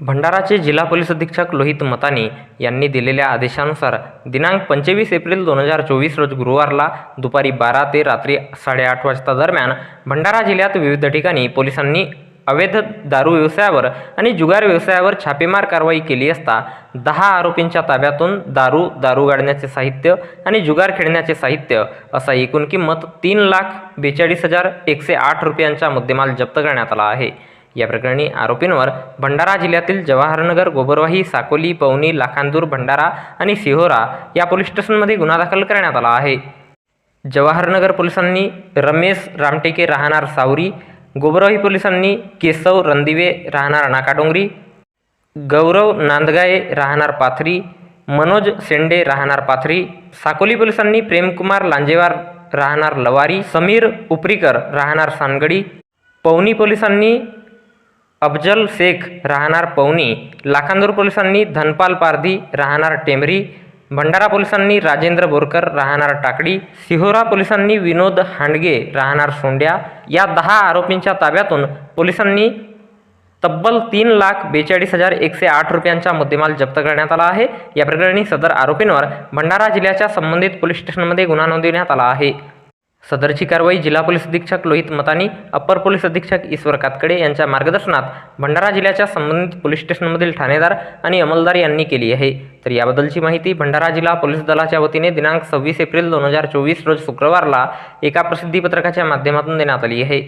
भंडाराचे जिल्हा पोलीस अधीक्षक लोहित मतानी यांनी दिलेल्या आदेशानुसार दिनांक पंचवीस एप्रिल दोन हजार चोवीस रोज गुरुवारला दुपारी बारा ते रात्री साडेआठ वाजता दरम्यान भंडारा जिल्ह्यात विविध ठिकाणी पोलिसांनी अवैध दारू व्यवसायावर आणि जुगार व्यवसायावर छापेमार कारवाई केली असता दहा आरोपींच्या ताब्यातून दारू दारू गाडण्याचे साहित्य आणि जुगार खेळण्याचे साहित्य असा एकूण किंमत तीन लाख बेचाळीस हजार एकशे आठ रुपयांचा मुद्देमाल जप्त करण्यात आला आहे. या प्रकरणी आरोपींवर भंडारा जिल्ह्यातील जवाहरनगर गोबरवाही साकोली पवनी लाखांदूर भंडारा आणि सिहोरा या पोलीस स्टेशनमध्ये गुन्हा दाखल करण्यात आला आहे. जवाहरनगर पोलिसांनी रमेश रामटेके राहणार सावरी गोबरवाही पोलिसांनी केशव रणदिवे राहणार नाकाडोंगरी गौरव नांदगाये राहणार पाथरी मनोज शेंडे राहणार पाथरी साकोली पोलिसांनी प्रेमकुमार लांजेवार राहणार लवारी समीर उपरीकर राहणार सानगडी पवनी पोलिसांनी अफजल शेख राहणार पवनी लाखांदूर पोलिसांनी धनपाल पारधी राहणार टेमरी भंडारा पोलिसांनी राजेंद्र बोरकर राहणार टाकडी सिहोरा पोलिसांनी विनोद हांडगे राहणार सोंड्या या दहा आरोपींच्या ताब्यातून पोलिसांनी तब्बल तीन लाख बेचाळीस हजार एकशे आठ रुपयांचा मुद्देमाल जप्त करण्यात आला आहे. या प्रकरणी सदर आरोपींवर भंडारा जिल्ह्याच्या संबंधित पोलीस स्टेशनमध्ये गुन्हा नोंदवण्यात आला आहे. सदरची कारवाई जिल्हा पोलीस अधीक्षक लोहित मतानी अप्पर पोलीस अधीक्षक ईश्वर कातकडे यांच्या मार्गदर्शनात भंडारा जिल्ह्याच्या संबंधित पोलीस स्टेशनमधील ठाणेदार आणि अंमलदार यांनी केली आहे. तर याबद्दलची माहिती भंडारा जिल्हा पोलीस दलाच्या वतीने दिनांक सव्वीस एप्रिल दोन हजार चोवीस रोज शुक्रवारला एका प्रसिद्धीपत्रकाच्या माध्यमातून देण्यात आली आहे.